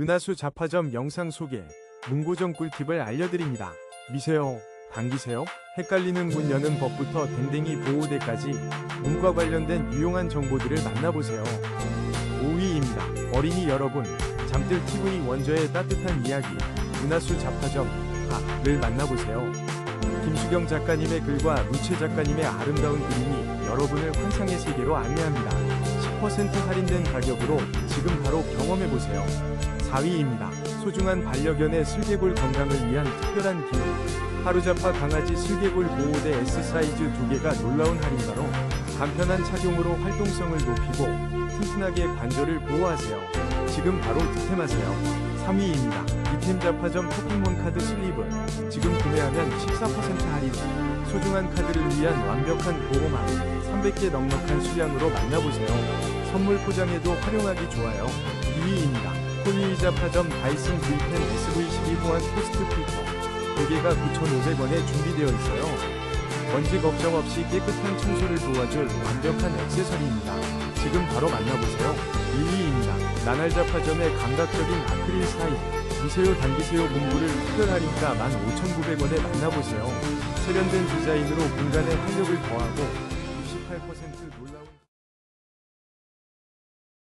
은하수 잡화점 영상 소개, 문고정 꿀팁을 알려드립니다. 미세요, 당기세요, 헷갈리는 문 여는 법부터 댕댕이 보호대까지 문과 관련된 유용한 정보들을 만나보세요. 5위입니다. 어린이 여러분, 잠들 TV 원저의 따뜻한 이야기, 은하수 잡화점 하를 만나보세요. 김수경 작가님의 글과 루체 작가님의 아름다운 그림이 여러분을 환상의 세계로 안내합니다. 10% 할인된 가격으로 지금 바로 경험해보세요. 4위입니다. 소중한 반려견의 슬개골 건강을 위한 특별한 기능. 하루잡화 강아지 슬개골 보호대 S 사이즈 2개가 놀라운 할인가로 간편한 착용으로 활동성을 높이고 튼튼하게 관절을 보호하세요. 지금 바로 득템하세요. 3위입니다. 이템 잡화점 포켓몬 카드 슬리브. 지금 구매하면 14% 할인. 소중한 카드를 위한 완벽한 보호막. 300개 넉넉한 수량으로 만나보세요. 선물 포장에도 활용하기 좋아요. 2위입니다. 폴리이자 파점 다이슨 V10 SV12 호환 포스트 필터. 4개가 9,500원에 준비되어 있어요. 먼지 걱정 없이 깨끗한 청소를 도와줄 완벽한 액세서리입니다. 지금 바로 만나보세요. 1위입니다. 나날자파점의 감각적인 아크릴 스타일. 미세요 당기세요 문구를 특별 할인가 15,900원에 만나보세요. 세련된 디자인으로 공간에 활력을 더하고 68% 놀...